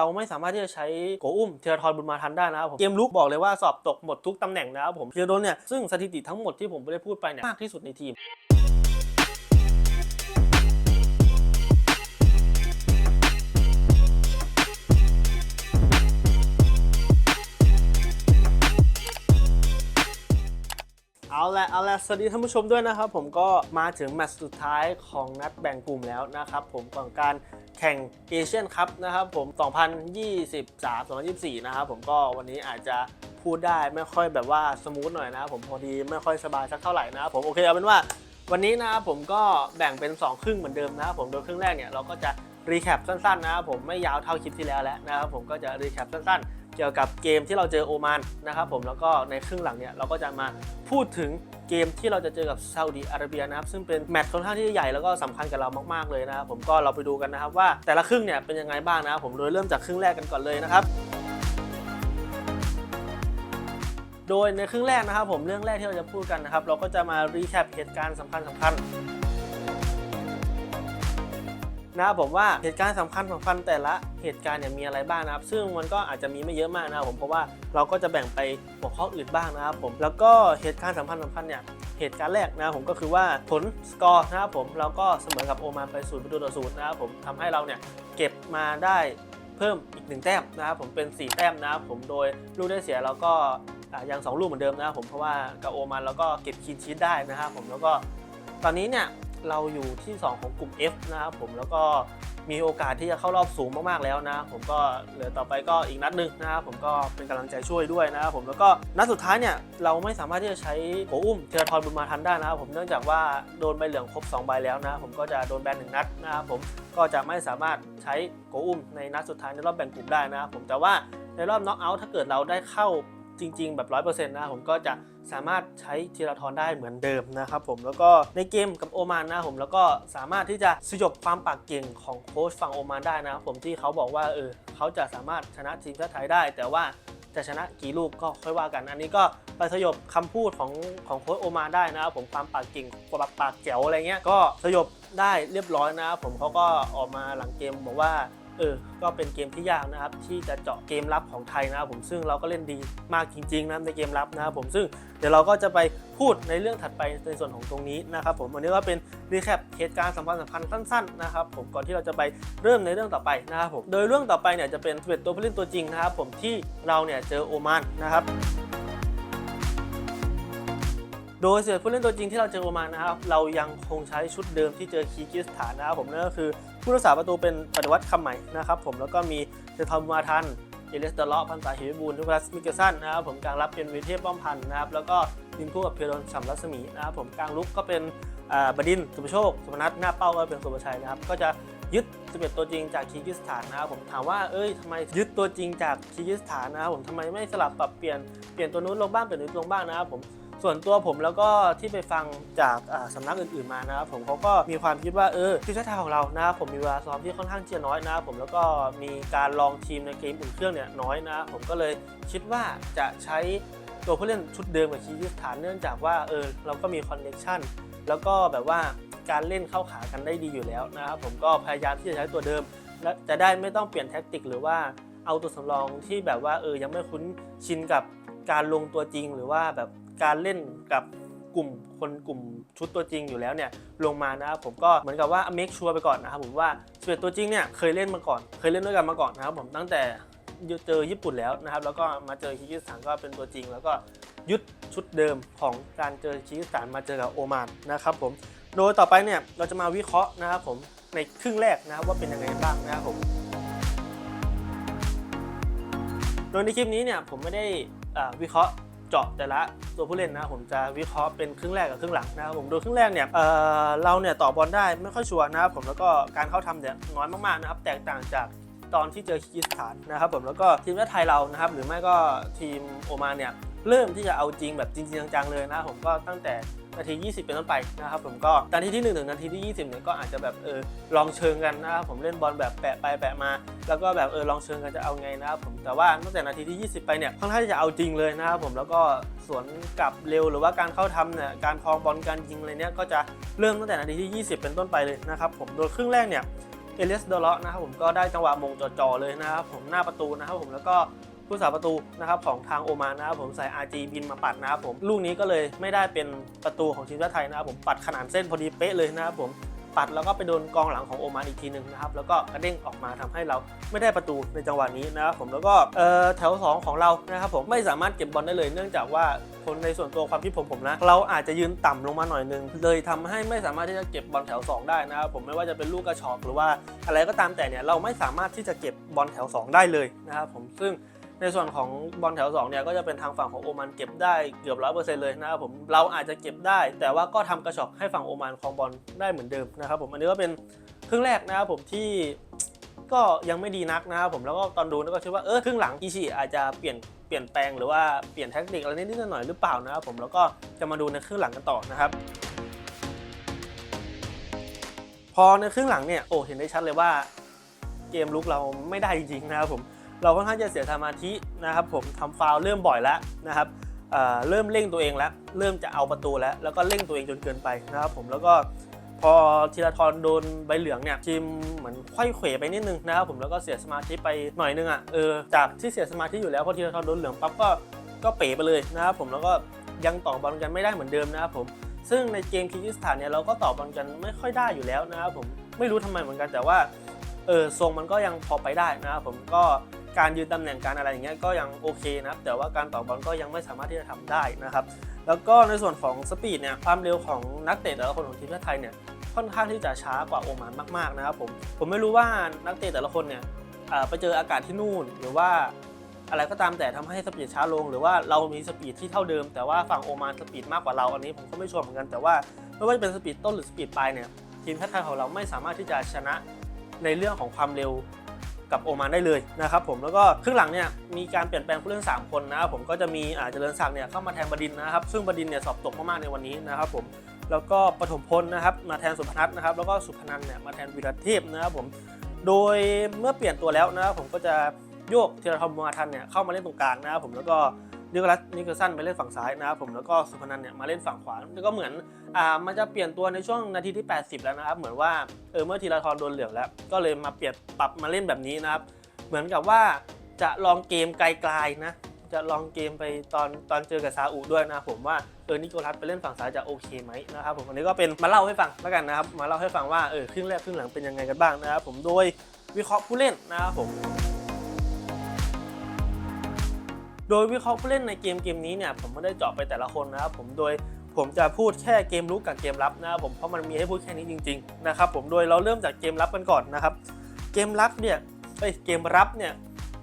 เราไม่สามารถที่จะใช้โกอุ้มเทียรทอนบุญมาทันได้นะครับผมเกมลุกบอกเลยว่าสอบตกหมดทุกตำแหน่งนะครับผมเทียโดนเนี่ยซึ่งสถิติทั้งหมดที่ผมได้พูดไปเนี่ยมากที่สุดในทีม เอาละเอาละสวัสดีท่านผู้ชมด้วยนะครับ ผมก็มาถึงแมตช์สุดท้ายของนัดแบ่งกลุ่มแล้วนะครับผมก่อนการแข่งเอเชียนคัพนะครับผม 2023-2024 นะครับผมก็วันนี้อาจจะพูดได้ไม่ค่อยแบบว่าสมูทหน่อยนะครับผมพอดีไม่ค่อยสบายสักเท่าไหร่นะครับผมโอเคเอาเป็นว่าวันนี้นะครับผมก็แบ่งเป็น 2 ครึ่งเหมือนเดิมนะครับผมโดยครึ่งแรกเนี่ยเราก็จะรีแคปสั้นๆนะครับผมไม่ยาวเท่าคลิปที่แล้วแล้วนะครับผมก็จะรีแคปสั้นๆ กี่ยวกับเกมที่เราเจอโอมานนะครับผมแล้วก็ในครึ่งหลังเนี่ยเราก็จะมาพูดถึงเกมที่เราจะเจอกับซาอุดีอาระเบียนะครับซึ่งเป็นแมตช์ค่อนข้างที่ใหญ่แล้วก็สำคัญกับเรามากๆเลยนะครับผมก็เราไปดูกันนะครับว่าแต่ละครึ่งเนี่ยเป็นยังไงบ้างนะครับผมโดยเริ่มจากครึ่งแรกกันก่อนเลยนะครับโดยในครึ่งแรกนะครับผมเรื่องแรกที่เราจะพูดกันนะครับเราก็จะมารีแคปเหตุการณ์สำคัญสำคัญ นะครับผมว่าเหตุการณ์สำคัญสำคัญแต่ละเหตุการณ์เนี่ยมีอะไรบ้างนะครับ ซึ่งมันก็อาจจะมีไม่เยอะมากนะครับผมเพราะว่าเราก็จะแบ่งไปหัวข้ออื่นบ้างนะครับผมแล้วก็เหตุการณ์สำคัญสำคัญเนี่ยเหตุการณ์แรกนะครับผมก็คือว่าผลสกอร์นะครับผมเราก็เสมอกับโอมานไปศูนย์ประตูต่อศูนย์นะครับผมทำให้เราเนี่ยเก็บมาได้เพิ่มอีกหนึ่งแต้มนะครับผมเป็น 4 แต้มนะครับผมโดยลูกได้เสียเราก็ยังสองลูกเหมือนเดิมนะครับผมเพราะว่ากับโอมันเราก็เก็บคีนชีตได้นะครับผมแล้วก็ตอนนี้เนี่ย เราอยู่ที่ 2 ของกลุ่ม F นะครับผมแล้วก็มีโอกาสที่จะเข้ารอบสูงมากๆแล้วนะผมก็เหลือต่อไปก็อีกนัดหนึ่งนะครับผมก็เป็นกำลังใจช่วยด้วยนะครับผมแล้วก็นัดสุดท้ายเนี่ยเราไม่สามารถที่จะใช้โกอุ้มเทเลทอนบุญมาทันได้นะครับผมเนื่องจากว่าโดนใบเหลืองครบ2ใบแล้วนะผมก็จะโดนแบนหนึ่งนัดนะครับผมก็จะไม่สามารถใช้โกอุ้มในนัดสุดท้ายในรอบแบ่งกลุ่มได้นะครับผมแต่ว่าในรอบน็อกเอาท์ถ้าเกิดเราได้เข้าจริง ๆ แบบ 100%นะครับผมก็จะ สามารถใช้ทีละทอนได้เหมือนเดิมนะครับผมแล้วก็ในเกมกับโอมานนะผมแล้วก็สามารถที่จะสยบความปากเก่งของโค้ชฝั่งโอมานได้นะครับผมที่เขาบอกว่าเออเขาจะสามารถชนะทีมชาติไทยได้ แต่ว่าจะชนะกี่ลูกก็ค่อยว่ากัน อันนี้ก็ไปสยบคำพูดของของโค้ชโอมานได้นะครับผมความปากเก่งปาปากแจ๋วอะไรเงี้ยก็สยบได้เรียบร้อยนะครับผมเขาก็ออกมาหลังเกมบอกว่า เออ ก็เป็นเกมที่ยากนะครับ ที่จะเจาะเกมรับของไทยนะครับผมซึ่งเราก็เล่นดีมากจริงๆนะในเกมรับนะครับผมซึ่งเดี๋ยวเราก็จะไปพูดในเรื่องถัดไปในส่วนของตรงนี้นะครับผมวันนี้ก็เป็นรีแคปเหตุการณ์สำคัญสำคัญสั้นๆนะครับผมก่อนที่เราจะไปเริ่มในเรื่องต่อไปนะครับผมโดยเรื่องต่อไปเนี่ยจะเป็น11ตัวผู้เล่นตัวจริงนะครับผมที่เราเนี่ยเจอโอมานนะครับ โดยเสือผู้เล่นตัวจริงที่เราเจอโอมานนะครับ เรายังคงใช้ชุดเดิมที่เจอคีกิสถานนะครับผมนั่นก็คือผู้รักษาประตูเป็นปฏิวัติคำใหม่นะครับผมแล้วก็มีเซทอมมาทันเอเลสเตอร์เลาะพันตาฮิวิบูลทุกรัสมิเกสันนะครับผมกลางรับเป็นวิเทพป้อมพันธ์นะครับแล้วก็ยิงคู่กับเพโรนสัมรัศมีนะครับผมกลางลุกก็เป็นอ่าบดินสุภโชค สุพนัทหน้าเป้าก็เป็นสุภชัยนะครับก็จะยึด11ตัวจริงจากคีกิสถานนะครับผมถามว่าเอ้ยทำไมยึดตัวจริงจากคีกิสถานนะครับผมทำไมไม่สลับปรับเปลี่ยนเปลี่ยนตัวนู้นลงบ้างเปลี่ยนตัวนี้ลงบ้างนะครับผม ส่วนตัวผมแล้วก็ที่ไปฟังจากสำนักอื่นๆมานะครับผมเขาก็มีความคิดว่าเออทีมชาติไทยของเรานะครับผมมีเวลาซ้อมที่ค่อนข้างจะน้อยนะครับผมแล้วก็มีการลองทีมในเกมอุ่นเครื่องเนี่ยน้อยนะครับผมก็เลยคิดว่าจะใช้ตัวผู้เล่นชุดเดิมกับคีริสถานเนื่องจากว่าเออเราก็มีคอนเนคชั่นแล้วก็แบบว่าการเล่นเข้าขากันได้ดีอยู่แล้วนะครับผมก็พยายามที่จะใช้ตัวเดิม และจะได้ไม่ต้องเปลี่ยนแท็กติกหรือว่าเอาตัวสำรองที่แบบว่าเออยังไม่คุ้นชินกับการลงตัวจริงหรือว่าแบบ การเล่นกับกลุ่มคนกลุ่มชุดตัวจริงอยู่แล้วเนี่ยลงมานะครับผมก็เหมือนกับว่า make sure ไปก่อนนะครับผมว่าสเวตตัวจริงเนี่ยเคยเล่นมาก่อน เคยเล่นด้วยกันมาก่อนนะครับผมตั้งแต่เจอญี่ปุ่นแล้วนะครับ แล้วก็มาเจอคีร์กิสถานก็เป็นตัวจริง แล้วก็ยึดชุดเดิมของการเจอคีร์กิสถานมาเจอกับโอมานนะครับผมโดยต่อไปเนี่ยเราจะมาวิเคราะห์นะครับผมในครึ่งแรกนะครับว่าเป็นยังไงบ้างนะครับผมโดยในคลิปนี้เนี่ยผมไม่ได้วิเคราะห์ เจาะแต่ละตัวผู้เล่นนะผมจะวิเคราะห์เป็นครึ่งแรกกับครึ่งหลังนะครับผมโดยครึ่งแรกเนี่ยเออเราเนี่ยต่อบอลได้ไม่ค่อยชัวร์นะครับผมแล้วก็การเข้าทำเนี่ยน้อยมากๆนะครับแตกต่างจากตอนที่เจอคีกิสถานนะครับผมแล้วก็ทีมชาติไทยเรานะครับหรือไม่ก็ทีมโอมานเนี่ยเริ่มที่จะเอาจริงแบบจริงๆจังๆเลยนะผมก็ตั้งแต่ นาที 20 เป็นต้นไปนะครับผมก็นาทีที่ 1 ถึงนาทีที่ 20เนี่ยก็อาจจะแบบเออลองเชิงกันนะครับผมเล่นบอลแบบแปะไปแปะมา แล้วก็แบบเออลองเชิงกันจะเอาไงนะครับผมแต่ว่าตั้งแต่นาทีที่ 20 ไปเนี่ยค่อนข้างที่จะเอาจริงเลยนะครับผมแล้วก็สวนกลับเร็วหรือว่าการเข้าทำเนี่ยการคลองบอลการยิงอะไรเนี่ยก็จะเริ่มตั้งแต่นาทีที่ 20 เป็นต้นไปเลยนะครับผมโดยครึ่งแรกเนี่ยเอเลสเดอร์เลาะนะครับผมก็ได้จังหวะมงจ่อๆเลยนะครับผมหน้าประตูนะครับผมแล้วก็ ผู้สาประตูนะครับของทางโอมานนะครับผมใส่ RG บินมาปัดนะครับผมลูกนี้ก็เลยไม่ได้เป็นประตูของทีมชาติไทยนะครับผมปัดขนานเส้นพอดีเป๊ะเลยนะครับผมปัดแล้วก็ไปโดนกองหลังของโอมานอีกทีหนึ่งนะครับแล้วก็กระเด้งออกมาทำให้เราไม่ได้ประตูในจังหวะนี้นะครับผมแล้วก็แถว 2 ของเรานะครับผมไม่สามารถเก็บบอลได้เลย เนื่องจากว่าคนในส่วนตัวความคิดผมผมนะเราอาจจะยืนต่ำลงมาหน่อยนึงเลยทำให้ไม่สามารถที่จะเก็บบอลแถว 2 ได้นะครับผมไม่ว่าจะเป็นลูกกระชอกหรือว่าอะไรก็ตามแต่เนี่ยเราไม่สามารถที่จะเก็บบอลแถว 2 ได้เลยนะครับผมซึ่ง ในส่วนของบอลแถว2เนี่ยก็จะเป็นทางฝั่งของโอมานเก็บได้เกือบร้อยเปอร์เซ็นต์เลยนะครับผมเราอาจจะเก็บได้ แต่ว่าก็ทำกระชอกให้ฝั่งโอมานครองบอลได้เหมือนเดิมนะครับผมอันนี้ก็เป็นครึ่งแรกนะครับผมที่ก็ยังไม่ดีนักนะครับผมแล้วก็ตอนดูก็คิดว่าเออครึ่งหลังอิชิอาจจะเปลี่ยนเปลี่ยนแปลงหรือว่าเปลี่ยนแท็กติกอะไรนิดหน่อยหรือเปล่านะครับผมแล้วก็จะมาดูในครึ่งหลังกันต่อนะครับพอในครึ่งหลังเนี่ยโอ้เห็นได้ชัดเลยว่าเกมลุกเราไม่ได้จริงๆนะครับผม เราค่อนข้างจะเสียสมาธินะครับผมทำฟาวเริ่มบ่อยแล้วนะครับเเริ่มเร่งตัวเองแล้ว เริ่มจะเอาประตูแล้ว แล้วก็เร่งตัวเองจนเกินไปนะครับผมแล้วก็พอธีรทรโดนใบเหลืองเนี่ยทีมเหมือนไขว้เขวไปนิดนึงนะครับผมแล้วก็เสียสมาธิไปหน่อยนึงอะเออจากที่เสียสมาธิอยู่แล้วพอธีรทรโดนเหลืองปั๊บก็ก็เป๋ไปเลยนะครับผมแล้วก็ยังต่อบอลกันไม่ได้เหมือนเดิมนะครับผมซึ่งในเกมคีร์กิสถานเนี่ยเราก็ต่อบอลกันไม่ค่อยได้อยู่แล้วนะครับผมไม่รู้ทำไมเหมือนกันแต่ว่าเออทรงมันก็ยังพอไปได้นะครับผมก็ การยืนตำแหน่งการอะไรอย่างเงี้ยก็ยังโอเคนะครับ แต่ว่าการต่อบอลก็ยังไม่สามารถที่จะทำได้นะครับ แล้วก็ในส่วนของสปีดเนี่ยความเร็วของนักเตะแต่ละคนของทีมชาติไทยเนี่ยค่อนข้างที่จะช้ากว่าโอมานมากๆนะครับผมผมไม่รู้ว่านักเตะแต่ละคนเนี่ยไปเจออากาศที่นู่น หรือว่าอะไรก็ตามแต่ทำให้สปีดช้าลง หรือว่าเรามีสปีดที่เท่าเดิม แต่ว่าฝั่งโอมานสปีดมากกว่าเราอันนี้ผมก็ไม่ชัวร์เหมือนกันแต่ว่าไม่ว่าจะเป็นสปีดต้นหรือสปีดปลายเนี่ยทีมชาติไทยของเราไม่สามารถที่จะชนะในเรื่องของความเร็ว กับโอมานได้เลยนะครับผมแล้วก็ครึ่งหลังเนี่ยมีการเปลี่ยนแปลงผู้เล่น 3 คนนะครับผมก็จะมีอาจจะเจริญศักดิ์เนี่ยเข้ามาแทนบดินนะครับซึ่งบดินเนี่ยสอบตกมากๆในวันนี้นะครับผมแล้วก็ปฐมพลนะครับมาแทนสุพนัทนะครับแล้วก็สุพนันเนี่ยมาแทนวีรเทพนะครับผมโดยเมื่อเปลี่ยนตัวแล้วนะครับผมก็จะโยกเทรทอมมาทันเนี่ยเข้ามาเล่นตรงกลางนะครับผมแล้วก็ นิโคลัสนิเกลสันไปเล่นฝั่งซ้ายนะครับผมแล้วก็สุพนันเนี่ยมาเล่นฝั่งขวาแล้วก็เหมือนอ่ามันจะเปลี่ยนตัวในช่วงนาทีที่ 80 แล้วนะครับเหมือนว่าเออเมื่อทีละทรโดนเหลืองแล้ว ก็เลยมาเปลี่ยนปรับมาเล่นแบบนี้นะครับเหมือนกับว่าจะลองเกมไกลๆนะจะลองเกมไปตอนตอนเจอกับซาอุด้วยนะผมว่าเออนิโคลัสไปเล่นฝั่งซ้ายจะโอเคไหมนะครับผมอันนี้ก็เป็นมาเล่าให้ฟังแล้วกันนะครับมาเล่าให้ฟังว่าเออครึ่งแรกครึ่งหลังเป็นยังไงกันบ้างนะครับผมโดยวิเคราะห์ผู้เล่นนะครับผม โดยวิเคราะห์ผู้เล่นในเกมเกมนี้เนี่ยผมไม่ได้เจาะไปแต่ละคนนะครับผมโดยผมจะพูดแค่เกมลุกกับเกมรับนะครับผมเพราะมันมีให้พูดแค่นี้จริงๆนะครับผมโดยเราเริ่มจากเกมรับกันก่อนนะครับเกมรับเนี่ยเอ้ยเกมรับเนี่ย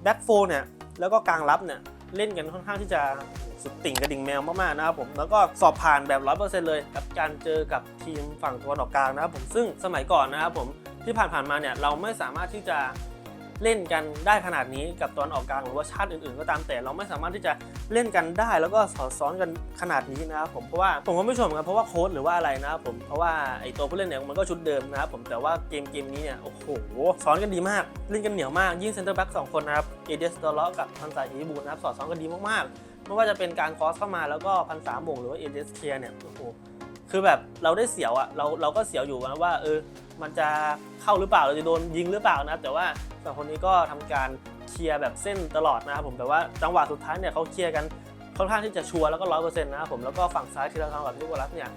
แบ็กโฟเนี่ยแล้วก็กลางรับเนี่ยเล่นกันค่อนข้างที่จะสุดติ่งกระดิ่งแมวมากๆนะครับผมแล้วก็สอบผ่านแบบ 100%เลยกับการเจอกับทีมฝั่งตะวันออกกลางนะครับผมซึ่งสมัยก่อนนะครับผมที่ผ่านๆมาเนี่ยเราไม่สามารถที่จะ เล่นกันได้ขนาดนี้กับตอนออกกลางหรือว่าชาติอื่นๆ ก็ตามแต่เราไม่สามารถที่จะเล่นกันได้ แล้วก็สอดซ้อนกันขนาดนี้นะครับผมเพราะว่าผมก็ไม่ชมกันเพราะว่าโค้ชหรือว่าอะไรนะครับผมเพราะว่าไอตัวผู้เล่นเนี่ยมันก็ชุดเดิมนะครับผมแต่ว่าเกมเกมนี้เนี่ยโอ้โหซ้อนกันดีมากเล่นกันเหนียวมากยิ่งเซนเตอร์แบ็กสองคนนะครับเอเดสดอลเลาะกับพันสายฮิบูนะครับสอดซ้อนกันดีมากๆไม่ว่าจะเป็นการคอสเข้ามาแล้วก็พันสามโมงหรือว่าเอเดสเคลียร์เนี่ยโอ้โห คือแบบเราได้เสียวอะเราเราก็เสียวอยู่นะว่าเออมันจะเข้าหรือเปล่าเราจะโดนยิงหรือเปล่านะแต่ว่าสองคนนี้ก็ทำการเคลียร์แบบเส้นตลอดนะครับผมแต่ว่าจังหวะสุดท้ายเนี่ยเขาเคลียร์กันค่อนข้างที่จะชัวร์แล้วก็ร้อยเปอร์เซ็นต์นะครับผมแล้วก็ฝั่งซ้ายทีละทางกับลูกวรัสเนี่ย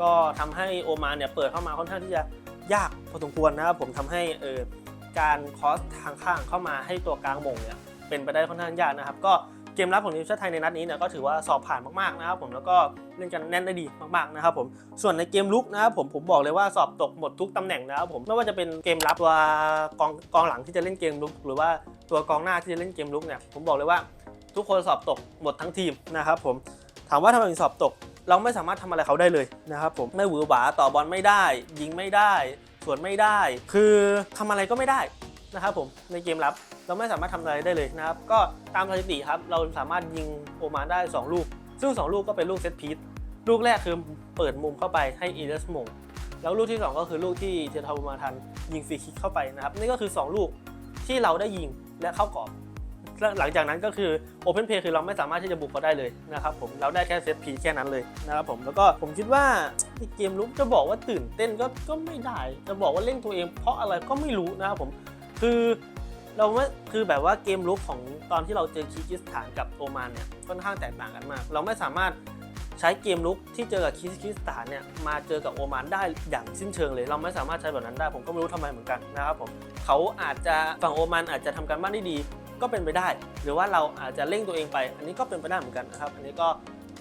ก็ทำให้โอมานเนี่ยเปิดเข้ามาค่อนข้างที่จะยากพอสมควรนะครับผมทำให้เออการคอสทางข้างเข้ามาให้ตัวกลางมงเนี่ยเป็นไปได้ค่อนข้างยากนะครับก็ เกมรับของทีมชาติไทยในนัดนี้เนี่ยก็ถือว่าสอบผ่านมากๆนะครับผมแล้วก็เล่นกันแน่นได้ดีมากๆนะครับผมส่วนในเกมลุกนะครับผมผมบอกเลยว่าสอบตกหมดทุกตำแหน่งนะครับผมไม่ว่าจะเป็นเกมรับตัวกองกองหลังที่จะเล่นเกมลุก หรือว่าตัวกองหน้าที่จะเล่นเกมลุกเนี่ยผมบอกเลยว่าทุกคนสอบตกหมดทั้งทีมนะครับผมถามว่าทำไมถึงสอบตก เราไม่สามารถทำอะไรเขาได้เลยนะครับผมไม่หวือหวาต่อบอลไม่ได้ ยิงไม่ได้ สวนไม่ได้ คือทำอะไรก็ไม่ได้นะครับผมในเกมรับ เราไม่สามารถทำอะไรได้เลยนะครับ ก็ตามสถิติครับเราสามารถยิงโอมานได้สองลูก ซึ่งสองลูกก็เป็นลูกเซตพีซลูกแรกคือเปิดมุมเข้าไปให้อีเดสมงแล้วลูกที่ 2 ก็คือลูกที่เททาบูมาทันยิงฟรีคิกเข้าไปนะครับ นี่ก็คือ 2 ลูกที่เราได้ยิงและเข้ากรอบหลังจากนั้นก็คือ Open Play คือเราไม่สามารถที่จะบุกเขาได้เลยนะครับผมเราได้แค่เซตพีแค่นั้นเลยนะครับผมแล้วก็ผมคิดว่าเกมลุกจะบอกว่าตื่นเต้นก็ก็ไม่ได้ จะบอกว่าเล่นตัวเองเพราะอะไรก็ไม่รู้นะครับผมคือ เราไม่คือแบบว่าเกมลุกของตอนที่เราเจอคีร์กิสถานกับโอมานเนี่ยค่อนข้างแตกต่างกันมาก เราไม่สามารถใช้เกมลุกที่เจอกับคีร์กิสถานเนี่ยมาเจอกับโอมานได้อย่างสิ้นเชิงเลย เราไม่สามารถใช้แบบนั้นได้ ผมก็ไม่รู้ทำไมเหมือนกันนะครับผมเขาอาจจะฝั่งโอมานอาจจะทำการบ้านได้ดีก็เป็นไปได้ หรือว่าเราอาจจะเร่งตัวเองไป อันนี้ก็เป็นไปได้เหมือนกันนะครับ อันนี้ก็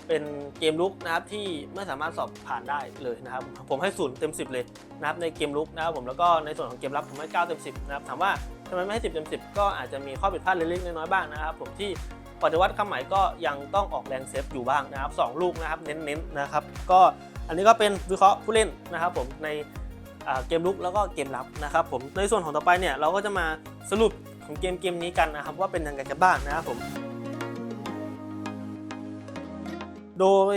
เป็นเกมลุกนะครับที่ไม่สามารถสอบผ่านได้เลยนะครับ ผมให้ศูนย์เต็ม 10 เลยนะครับในเกมลุกนะครับผมแล้วก็ในส่วนของเกมรับผมให้9เต็ม10นะครับถามว่าทำไมไม่ให้ 10เต็ม10 ก็อาจจะมีข้อผิดพลาดเล็กๆน้อยๆบ้างนะครับผมที่ปฏิวัติคำหมายก็ยังต้องออกแรงเซฟอยู่บ้างนะครับสองลูกนะครับเน้นๆนะครับก็อันนี้ก็เป็นวิเคราะห์ผู้เล่นนะครับผมในเกมลุกแล้วก็เกมรับนะครับผมในส่วนของต่อไปเนี่ยเราก็จะมาสรุปของเกมเกมนี้กันนะครับว่าเป็นยังไงกันบ้างนะครับผม โดย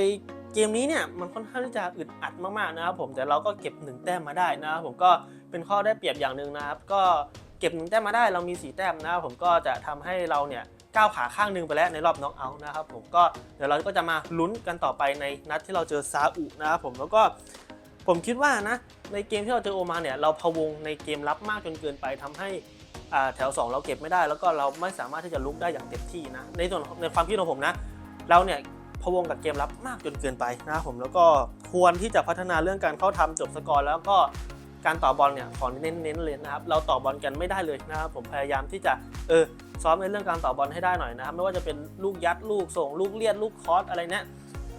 เกมนี้เนี่ยมันค่อนข้างที่จะอึดอัดมากๆนะครับผมแต่เราก็เก็บหนึ่งแต้มมาได้นะครับผมก็เป็นข้อได้เปรียบอย่างหนึ่งนะครับ ก็เก็บหนึ่งแต้มมาได้เรามีสี่แต้มนะครับผมก็จะทำให้เราเนี่ยก้าวขาข้างหนึงไปแล้วในรอบน็อกเอาท์นะครับผมก็เดี๋ยวเราก็จะมาลุ้นกันต่อไปในนัดที่เราเจอซาอุนะครับผมแล้วก็ผมคิดว่านะในเกมที่เราเจอโอมานเนี่ยเราพะวงในเกมรับมากจนเกินไปทำให้แถว 2 เราเก็บไม่ได้ แล้วก็เราไม่สามารถที่จะลุกได้อย่างเต็มที่นะในส่วนในความคิดของผมนะ เราเนี่ย พะวงกับเกมรับมากจนเกินไปนะครับผมแล้วก็ควรที่จะพัฒนาเรื่องการเข้าทำจบสกอร์แล้วก็การต่อบอลเนี่ยขอเน้นๆเลยนะครับ เราต่อบอลกันไม่ได้เลยนะครับผมพยายามที่จะเออซ้อมในเรื่องการต่อบอลให้ได้หน่อยนะครับ ไม่ว่าจะเป็นลูกยัดลูกส่งลูกเลียดลูกคอสอะไรเนี่ย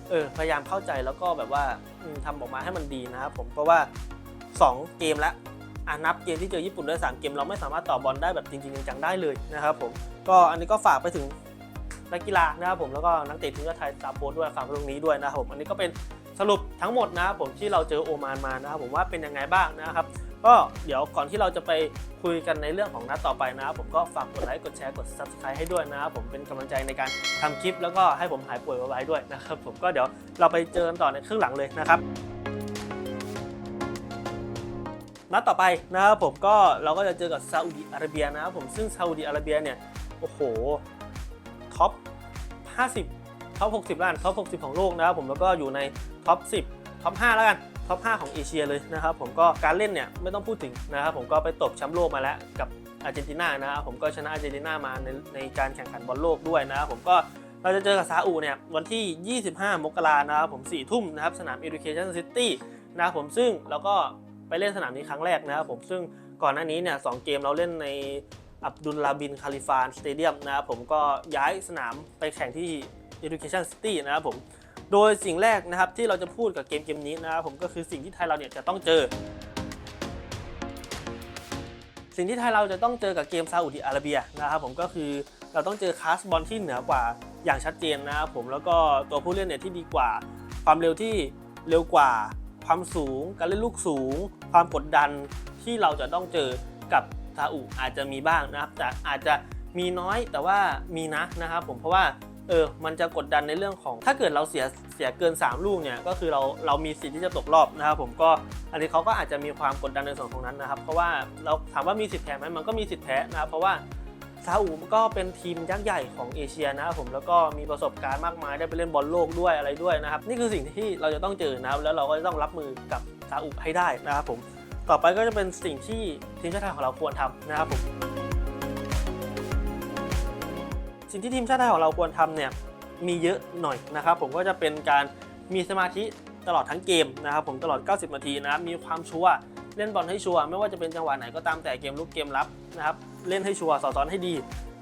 เออพยายามเข้าใจแล้วก็แบบว่าอืมทำออกมาให้มันดีนะครับผมเพราะว่า 2 เกมแล้วอะนับเกมที่เจอญี่ปุ่นด้วย3เกมเราไม่สามารถต่อบอลได้แบบจริงๆจังๆได้เลยนะครับผมก็อันนี้ก็ฝากไปถึง นักกีฬานะครับผมแล้วก็นักเตะทีมชาติไทยตามโพสด้วยฝากตรงนี้ด้วยนะครับผมอันนี้ก็เป็นสรุปทั้งหมดนะครับผมที่เราเจอโอมานมานะครับผมว่าเป็นยังไงบ้างนะครับก็เดี๋ยวก่อนที่เราจะไปคุยกันในเรื่องของนัดต่อไปนะครับผมก็ฝากกดไลค์กดแชร์กด subscribe ให้ด้วยนะครับผมเป็นกำลังใจในการทำคลิป แล้วก็ให้ผมหายป่วยไวๆด้วยนะครับผมก็เดี๋ยวเราไปเจอกันต่อในครึ่งหลังเลยนะครับนัดต่อไปนะครับผมก็เราก็จะเจอกับซาอุดิอาระเบียนะครับผมซึ่งซาอุดิอาระเบียเนี่ยโอ้โห ท็อป 50ท็อป 60ล้านท็อป 60 ของโลกนะครับผมแล้วก็อยู่ในท็อป 10ท็อป 5 แล้วกันท็อป 5 ของเอเชียเลยนะครับผมก็การเล่นเนี่ยไม่ต้องพูดถึงนะครับผมก็ไปตบแชมป์โลกมาแล้วกับอาร์เจนตินานะครับผมก็ชนะอาร์เจนตินามาในในการแข่งขันบอลโลกด้วยนะครับผมก็เราจะเจอกับซาอุเนี่ยวันที่ 25 มกรานะครับผม4ทุ่มนะครับสนาม Education City นะครับผมซึ่งเราก็ไปเล่นสนามนี้ครั้งแรกนะครับผมซึ่งก่อนหน้านี้เนี่ยสองเกมเราเล่นใน อับดุลลาบินคาลิฟานสเตเดียมนะครับผมก็ย้ายสนามไปแข่งที่ Education City นะครับผมโดยสิ่งแรกนะครับที่เราจะพูดกับเกมเกมนี้นะครับผมก็คือสิ่งที่ไทยเราเนี่ยจะต้องเจอ สิ่งที่ไทยเราจะต้องเจอกับเกมซาอุดิอาระเบียนะครับผมก็คือเราต้องเจอคลาสบอลที่เหนือกว่าอย่างชัดเจนนะครับผมแล้วก็ตัวผู้เล่นเนี่ยที่ดีกว่า ความเร็วที่เร็วกว่า ความสูง การเล่นลูกสูง ความกดดันที่เราจะต้องเจอกับ ซาอุอาจจะมีบ้างนะครับ แต่อาจจะมีน้อยแต่ว่ามีนะนะครับผมเพราะว่าเออมันจะกดดันในเรื่องของ ถ้าเกิดเราเสียเสียเกิน 3 ลูกเนี่ยก็คือเราเรามีสิทธิ์ที่จะตกรอบนะครับผมก็อันนี้เขาก็อาจจะมีความกดดันในส่วนของนั้นนะครับ เพราะว่าเราถามว่ามีสิทธิ์แพ้ไหมมันก็มีสิทธิ์แพ้นะครับเพราะว่าซาอุก็เป็นทีมยักษ์ใหญ่ของเอเชียนะครับผมแล้วก็มีประสบการณ์มากมายได้ไปเล่นบอลโลกด้วยอะไรด้วยนะครับนี่คือสิ่งที่เราจะต้องเจอนะครับแล้วเราก็จะต้องรับมือกับซาอุให้ได้นะครับผม ต่อไปก็จะเป็นสิ่งที่ทีมชาติไทยของเราควรทำนะครับผมสิ่งที่ทีมชาติไทยของเราควรทำเนี่ยมีเยอะหน่อยนะครับ ผมก็จะเป็นการมีสมาธิตลอดทั้งเกมนะครับผมตลอด 90 นาทีนะครับมีความชัวร์เล่นบอลให้ชัวร์ไม่ว่าจะเป็นจังหวะไหนก็ตามแต่เกมลุกเกมรับนะครับเล่นให้ชัวร์สอดซ้อนให้ดี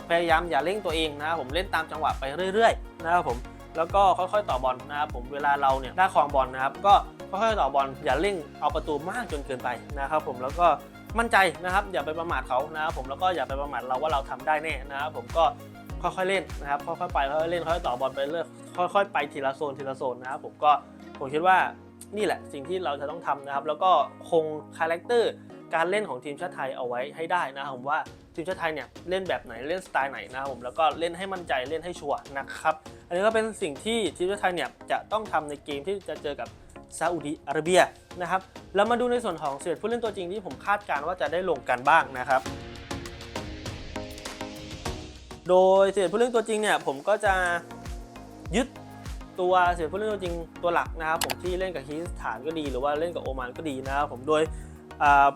พยายามอย่าเร่งตัวเองนะครับผมเล่นตามจังหวะไปเรื่อยๆนะครับผม แล้วก็ค่อยๆต่อบอลนะครับผมเวลาเราเนี่ยได้ครองบอลนะครับ ก็ค่อยๆต่อบอลอย่าเร่งเอาประตูมากจนเกินไปนะครับผมแล้วก็มั่นใจนะครับ อย่าไปประมาทเขานะครับผมแล้วก็อย่าไปประมาทเราว่าเราทำได้แน่นะครับผมก็ค่อยๆเล่นนะครับค่อยๆไปค่อยๆเล่นค่อยๆต่อบอลไปเรื่อยค่อยๆไปทีละโซนทีละโซนนะครับผมก็ผมคิดว่านี่แหละสิ่งที่เราจะต้องทำนะครับ แล้วก็คงคาแรคเตอร์ การเล่นของทีมชาติไทยเอาไว้ให้ได้นะครับผมว่าทีมชาติไทยเนี่ยเล่นแบบไหนเล่นสไตล์ไหนนะครับผมแล้วก็เล่นให้มั่นใจเล่นให้ชัวร์นะครับอันนี้ก็เป็นสิ่งที่ทีมชาติไทยเนี่ยจะต้องทำในเกมที่จะเจอกับซาอุดิอาระเบียนะครับแล้วมาดูในส่วนของเสียผู้เล่นตัวจริงที่ผมคาดการณ์ว่าจะได้ลงกันบ้างนะครับโดยเสียผู้เล่นตัวจริงเนี่ยผมก็จะยึดตัวเสียผู้เล่นตัวจริงตัวหลักนะครับผมที่เล่นกับคีร์สถานก็ดี หรือว่าเล่นกับโอมานก็ดีนะครับผมโดย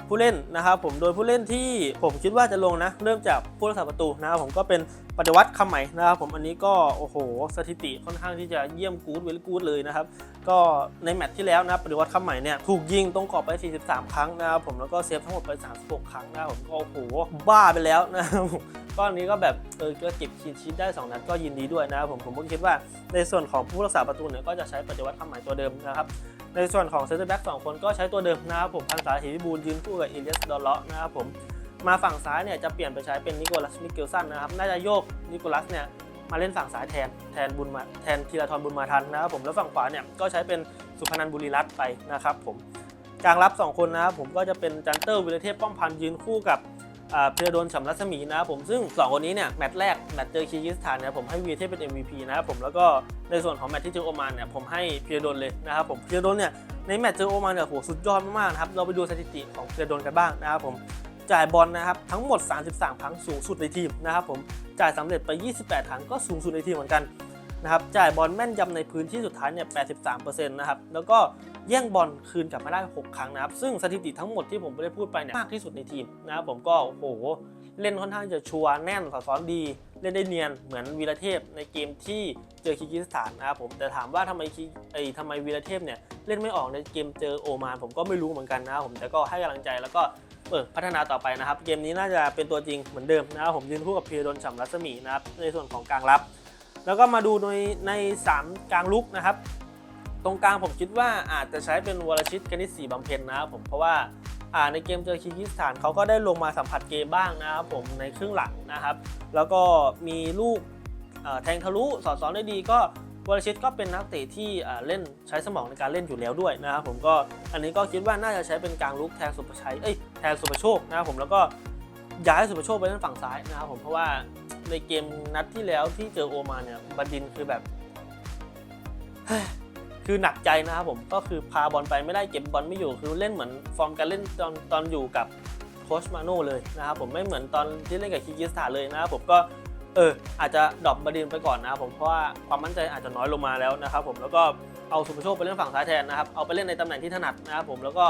ผู้เล่นนะครับผมโดยผู้เล่นที่ผมคิดว่าจะลงนะ เริ่มจากผู้รักษาประตูนะครับผมก็เป็นปฏิวัติคำใหม่นะครับผมอันนี้ก็โอ้โหสถิติค่อนข้างที่จะเยี่ยมกู๊ดเวลกู๊ดเลยนะครับก็ในแมตช์ที่แล้วนะปฏิวัติคำใหม่เนี่ยถูกยิงตรงกรอบไป 43 ครั้งนะครับผมแล้วก็เซฟทั้งหมดไป 36 ครั้งนะครับผมก็โอ้โหบ้าไปแล้วนะครับก็อันนี้ก็แบบเออก็เก็บคีนชีตได้ 2 นัดก็ยินดีด้วยนะครับผมผมก็คิดว่าในส่วนของผู้รักษาประตูเนี่ยก็จะใช้ปฏิวัติคำใหม่ตัวเดิมนะครับในส่วนของเซนเตอร์แบ็กสองคนก็ใช้ตัวเดิมนะครับผมพันษาเหวิบูลย์ยืนคู่กับเอเลียสดอลเลาะนะครับผม มาฝั่งซ้ายเนี่ยจะเปลี่ยนไปใช้เป็นนิโคลัสมิเกลสันนะครับ น่าจะโยกนิโคลัสเนี่ยมาเล่นฝั่งซ้ายแทนแทนบุญมาแทนธีรทรบุญมาทันนะครับผมแล้วฝั่งขวาเนี่ยก็ใช้เป็นสุพนันบุรีรัตน์ไปนะครับผมกลางรับ 2 คนนะครับผมก็จะเป็นจันเตอร์วิรเทพป้อมพันธ์ยืนคู่กับอ่าเพรโดนฉำรัศมีนะครับผมซึ่ง 2 คนนี้เนี่ยแมตช์แรกแมตช์เจอคีร์กิสถานเนี่ยผมให้วีรเทพเป็น MVP นะครับผมแล้วก็ในส่วนของแมตช์ที่เจอโอมานเนี่ยผมให้เพรโดนเลยนะครับผมเพรโดนเนี่ยในแมตช์เจอโอมานเนี่ยโหสุดยอดมากๆนะครับเราไปดูสถิติของเพรโดนกันบ้างนะครับผม จ่ายบอลนะครับทั้งหมด 33 ครั้งสูงสุดในทีมนะครับผมจ่ายสำเร็จไป 28 ครั้งก็สูงสุดในทีมเหมือนกันนะครับจ่ายบอลแม่นยำในพื้นที่สุดท้ายเนี่ย 83%นะครับแล้วก็แย่งบอลคืนกลับมาได้ 6 ครั้งนะครับซึ่งสถิติทั้งหมดที่ผมได้พูดไปเนี่ยมากที่สุดในทีมนะครับผมก็โอ้โหเล่นค่อนข้างจะชัวร์แน่นสอดซ้อนดี เล่นได้เนียนเหมือนวีรเทพในเกมที่เจอคีร์กิสถานนะครับผมแต่ถามว่าทำไมคีไอ้ทำไมวีรเทพเนี่ยเล่นไม่ออกในเกมเจอโอมานผมก็ไม่รู้เหมือนกันนะครับผมแต่ก็ให้กำลังใจแล้วก็ เออพัฒนาต่อไปนะครับ เกมนี้น่าจะเป็นตัวจริงเหมือนเดิมนะครับผมยืนคู่กับพีรดลฉำรัศมีนะครับในส่วนของกลางรับ แล้วก็มาดูในใน 3 กลางลุกนะครับ ตรงกลางผมคิดว่าอาจจะใช้เป็นวรชิตกนิษฐ์ศรีบำเพ็ญนะครับผมเพราะว่าอ่าในเกมเจอคีร์กิสถานเขาก็ได้ลงมาสัมผัสเกมบ้างนะครับผมในครึ่งหลังนะครับ แล้วก็มีลูกแทงทะลุสอดซ้อนได้ดีก็ วรชิตก็เป็นนักเตะที่เล่นใช้สมองในการเล่นอยู่แล้วด้วยนะครับผมก็อันนี้ก็คิดว่าน่าจะใช้เป็นกลางลุกแทนสุประชัยเอ้ยแทนสุประโชคนะครับผมแล้วก็ย้ายสุประโชคไปเล่นฝั่งซ้ายนะครับผมเพราะว่าในเกมนัดที่แล้วที่เจอโอมานเนี่ยบดินคือแบบคือหนักใจนะครับผมก็คือพาบอลไปไม่ได้เก็บบอลไม่อยู่คือเล่นเหมือนฟอร์มการเล่นตอนตอนอยู่กับโคชมาโน่เลยนะครับผมไม่เหมือนตอนที่เล่นกับคีร์กิสถานเลยนะครับผมก็ เอออาจจะดรอปบดินไปก่อนนะครับผมเพราะว่าความมั่นใจอาจจะน้อยลงมาแล้วนะครับผมแล้วก็เอาสุภโชคไปเล่นฝั่งซ้ายแทนนะครับเอาไปเล่นในตำแหน่งที่ถนัดนะครับผมแล้วก็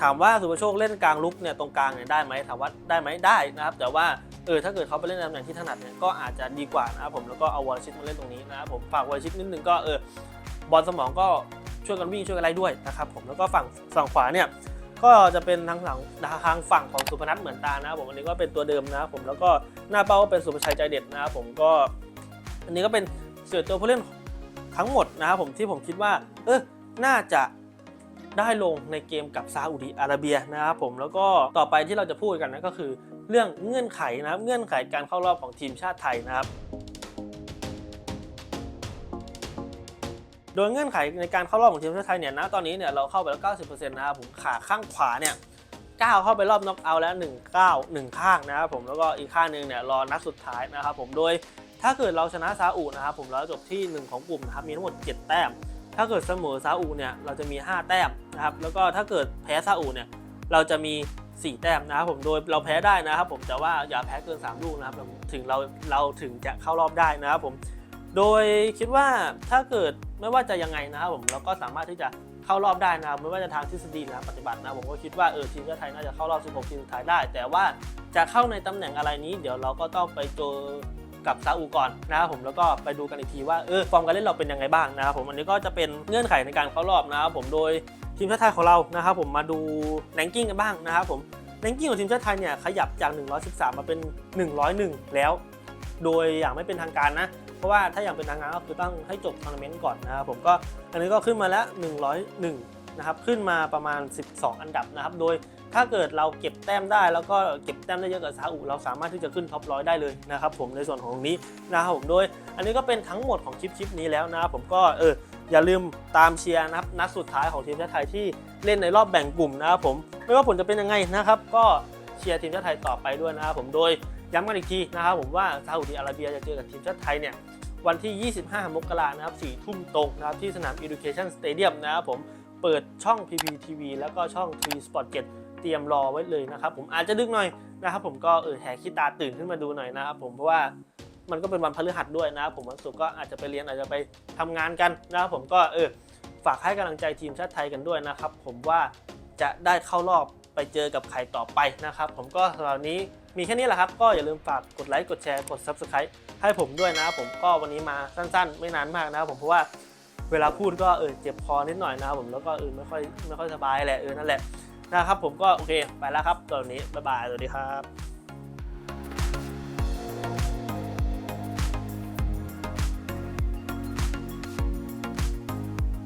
ถามว่าสุภโชคเล่นกลางลุกเนี่ยตรงกลางเนี่ยได้ไหมถามว่าได้ไหมได้นะครับแต่ว่าเออถ้าเกิดเขาไปเล่นในตำแหน่งที่ถนัดเนี่ยก็อาจจะดีกว่านะครับผมแล้วก็เอาวอลชิตมาเล่นตรงนี้นะครับผมฝากวอลชิตนิดนึงก็เออบอลสมองก็ช่วยกันวิ่งช่วยกันไล่ด้วยนะครับผมแล้วก็ฝั่งฝั่งขวาเนี่ย ก็จะเป็นทางหลังทางฝั่งของสุพนัทเหมือนตานะครับผมอันนี้ก็เป็นตัวเดิมนะครับผมแล้วก็หน้าเป้าก็เป็นสุภชัยใจเด็ดนะครับผมก็ อันนี้ก็เป็นเสือตัวผู้เล่นทั้งหมดนะครับผมที่ผมคิดว่า เออน่าจะได้ลงในเกมกับซาอุดิอาระเบียนะครับผมแล้วก็ต่อไปที่เราจะพูดกันนะก็คือ เรื่องเงื่อนไขนะครับเงื่อนไขการเข้ารอบของทีมชาติไทยนะครับ โดยเงื่อนไขในการเข้ารอบของทีมชาติไทยเนี่ยนะตอนนี้เนี่ยเราเข้าไปแล้ว 90%นะครับผมขาข้างขวาเนี่ยก้าวเข้าไปรอบน็อกเอาท์แล้ว1 9 1ข้างนะครับผมแล้วก็อีกข้างหนึ่งเนี่ยรอนัดสุดท้ายนะครับผมโดยถ้าเกิดเราชนะซาอุนะครับผมเราจบที่ 1 ของกลุ่มนะครับมีทั้งหมด 7 แต้ม ถ้าเกิดเสมอซาอุเนี่ยเราจะมี 5 แต้มนะครับแล้วก็ถ้าเกิดแพ้ซาอุเนี่ยเราจะมี 4 แต้มนะครับผมโดยเราแพ้ได้นะครับผมแต่ว่าอย่าแพ้เกิน 3 ลูกนะครับถึงเราเราถึงจะเข้ารอบได้นะครับผมโดยคิดว่าถ้าเกิดไม่ว่าจะยังไงนะครับผมเราก็สามารถที่จะเข้ารอบได้นะครับไม่ว่าจะทางทฤษฎีหรือปฏิบัตินะผมก็คิดว่าเออทีมชาติไทยน่าจะเข้ารอบ 16 ทีมสุดท้ายได้ แต่ว่าจะเข้าในตำแหน่งอะไรนี้ เดี๋ยวเราก็ต้องไปเจอกับซาอุก่อนนะครับผมแล้วก็ไปดูกันอีกทีว่าเออฟอร์มการเล่นเราเป็นยังไงบ้างนะครับผมอันนี้ก็จะเป็นเงื่อนไขในการเข้ารอบนะครับผมโดยทีมชาติไทยของเรานะครับผมมาดูแรงกิ้งกันบ้างนะครับผมแรงกิ้งของทีมชาติไทยเนี่ยขยับจาก 113 มาเป็น 101 แล้ว โดยอย่างไม่เป็นทางการนะ ราะว่าถ้าอย่างเป็นทางการก็คือต้องให้จบทัวร์นาเมนต์ก่อนนะครับผมก็อันนี้ก็ขึ้นมาแล้ว101นะครับขึ้นมาประมาณ 12 อันดับนะครับ โดยถ้าเกิดเราเก็บแต้มได้ แล้วก็เก็บแต้มได้เยอะกว่าซาอุเราสามารถที่จะขึ้นท็อปร้อยได้เลยนะครับผมในส่วนของตรงนี้นะครับผมโดย อันนี้ก็เป็นทั้งหมดของคลิปคลิปนี้แล้วนะครับผมก็เอออย่าลืมตามเชียร์นะครับนัดสุดท้ายของทีมชาติไทยที่เล่นในรอบแบ่งกลุ่มนะครับผมไม่ว่าผลจะเป็นยังไงนะครับ ก็เชียร์ทีมชาติไทยต่อไปด้วยนะครับผมโดย ย้ำกันอีกทีนะครับผมว่าซาอุดิอาระเบียจะเจอกับทีมชาติไทยเนี่ยวันที่ 25 มกรานะครับ4ทุ่มตรงนะครับที่สนาม Education Stadium นะครับผมเปิดช่อง PPTV แล้วก็ช่อง t Sport 7 เตรียมรอไว้เลยนะครับผมอาจจะดึกหน่อยนะครับผมก็เออแหกขี้ตาตื่นขึ้นมาดูหน่อยนะครับผมเพราะว่ามันก็เป็นวันพฤหัสด้วยนะครับผมวันศุกร์ก็อาจจะไปเรียนอาจจะไปทำงานกันนะครับผมก็เออฝากให้กำลังใจทีมชาติไทยกันด้วยนะครับผมว่าจะได้เข้ารอบไปเจอกับใครต่อไปนะครับผมก็สำหรับวันนี้ มีแค่นี้แหละครับ ก็อย่าลืมฝากกดไลค์กดแชร์กด Subscribe ให้ผมด้วยนะครับผมก็วันนี้มาสั้นๆ ไม่นานมากนะครับผมเพราะว่าเวลาพูดก็เออเจ็บคอนิดหน่อยนะครับผมแล้วก็เออไม่ค่อยไม่ค่อยสบายแหละเออนั่นแหละนะครับผมก็โอเคไปแล้วครับตอนนี้บ๊ายบายสวัสดีครับ